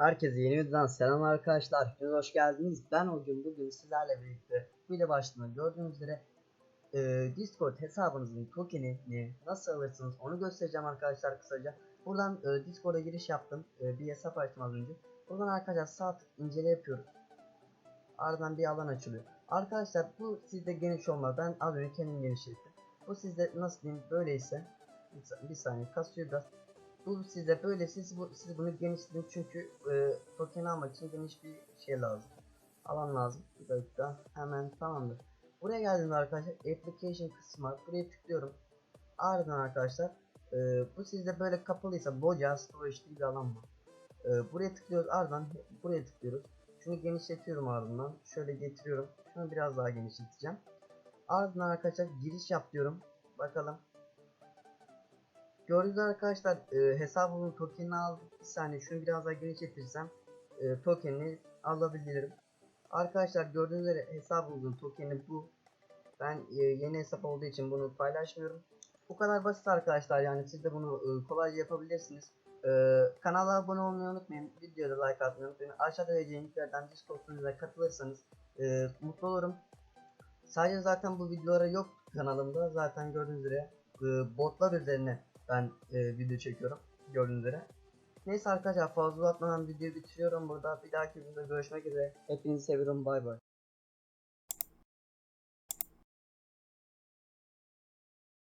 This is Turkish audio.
Herkese yeni videodan selam arkadaşlar. Hepiniz hoş geldiniz. Ben o gün bugün sizlerle birlikte video başlığında gördüğünüz üzere e, Discord hesabınızın tokenini nasıl alırsınız onu göstereceğim arkadaşlar kısaca. Buradan e, Discord'a giriş yaptım. E, bir hesap açtım az önce. Buradan arkadaşlar sağ tık incele yapıyoruz. Ardından bir alan açılıyor. Arkadaşlar bu sizde geniş olmaz. Ben az önce kendim genişlettim. Bu sizde nasıl diyeyim böyleyse bir saniye kasıyor biraz. Bu sizde böyle siz, bu, siz bunu genişletin çünkü e, token almak için geniş bir şey lazım. Alan lazım. Bir dakika hemen tamamdır. Buraya geldiğimde arkadaşlar application kısmı var. Buraya tıklıyorum. Ardından arkadaşlar e, bu sizde böyle kapalıysa boca storage diye bir alan var. E, buraya tıklıyoruz ardından buraya tıklıyoruz. Şunu genişletiyorum ardından. Şöyle getiriyorum. Şunu biraz daha genişleteceğim. Ardından arkadaşlar giriş yap diyorum. Bakalım Gördüğünüz arkadaşlar e, hesabımın tokenini aldım. Bir saniye şunu biraz daha genişletirsem e, tokenini alabilirim. Arkadaşlar gördüğünüz üzere hesabımızın tokeni bu. Ben e, yeni hesap olduğu için bunu paylaşmıyorum. Bu kadar basit arkadaşlar yani siz de bunu e, kolayca yapabilirsiniz. E, kanala abone olmayı unutmayın. Videoda like atmayı unutmayın. Aşağıda vereceğim linklerden Discord sunucuya katılırsanız e, mutlu olurum. Sadece zaten bu videolara yok kanalımda. Zaten gördüğünüz üzere e, botlar üzerine ben e, video çekiyorum gördüğünüz üzere. Neyse arkadaşlar fazla uzatmadan videoyu bitiriyorum burada. Bir dahaki videoda görüşmek üzere. Hepinizi seviyorum bay bay.